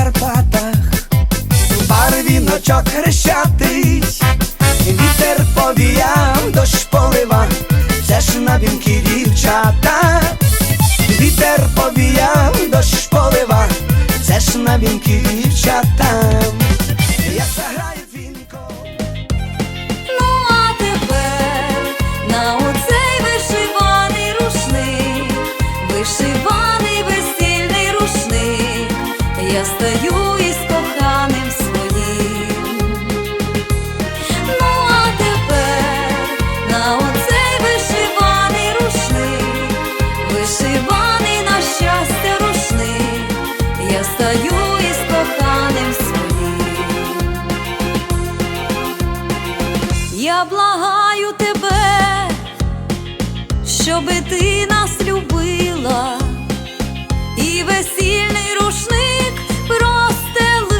Карпатах, Бар віночок хрещатись, вітер повіяв, дощ полива, це ж на бінки дівчата. Благаю тебе, щоби ти нас любила, і весільний рушник простелила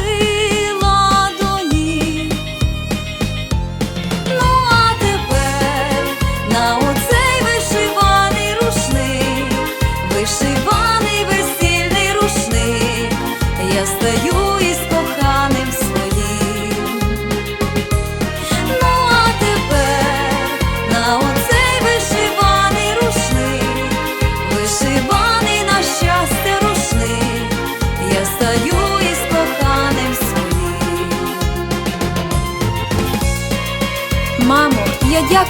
до ніг. Ну а тепер на оцей вишиваний рушник, вишиваний весільний рушник, я стаю із коханим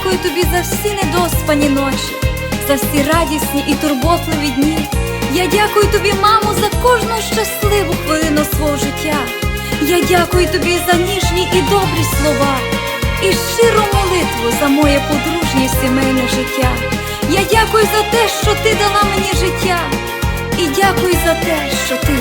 дякую тобі за всі недоспані ночі, за всі радісні і турботливі дні. Я дякую тобі, мамо, за кожну щасливу хвилину свого життя. Я дякую тобі за ніжні і добрі слова, і щиру молитву за моє подружнє сімейне життя. Я дякую за те, що ти дала мені життя, і дякую за те, що ти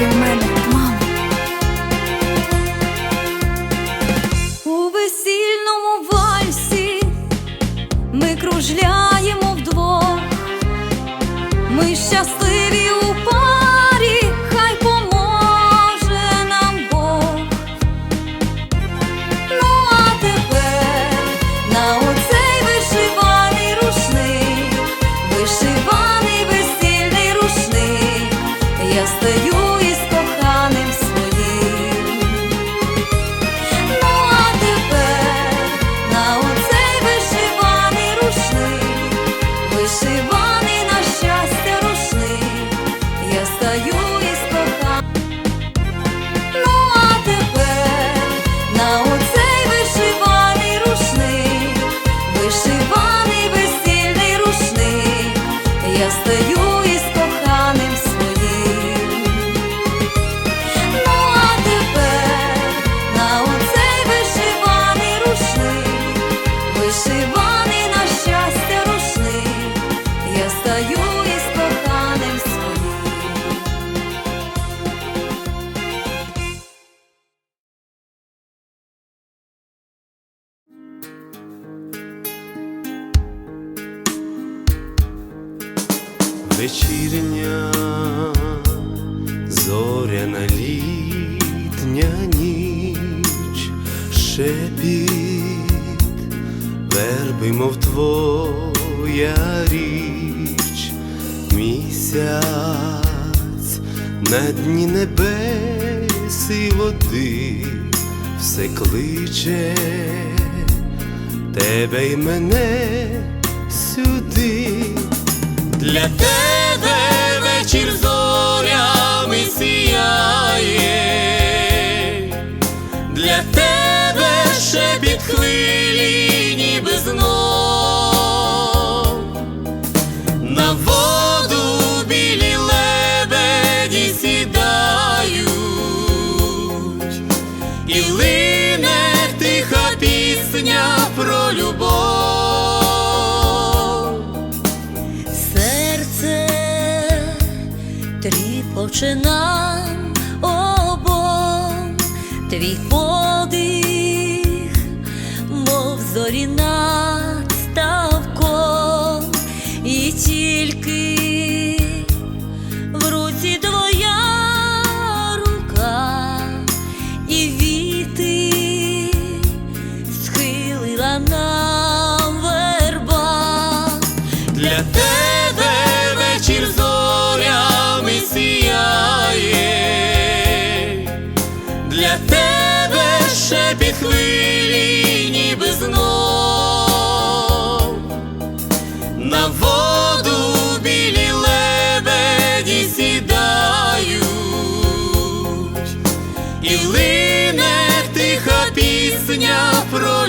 ми щасливі у парі, хай поможе нам Бог. Ну на я стаю Вечірня зоряна літня ніч, шепіт верби, мов твоя річ, місяць на дні небес і води все кличе тебе й мене сюди. Для тебе вечір зорями сіяє, для тебе ще під хвилі, тріпоче нам обом, твій подих, шепіт хвилі, ніби знов. На воду білі лебеді сідають, і лине тиха пісня про.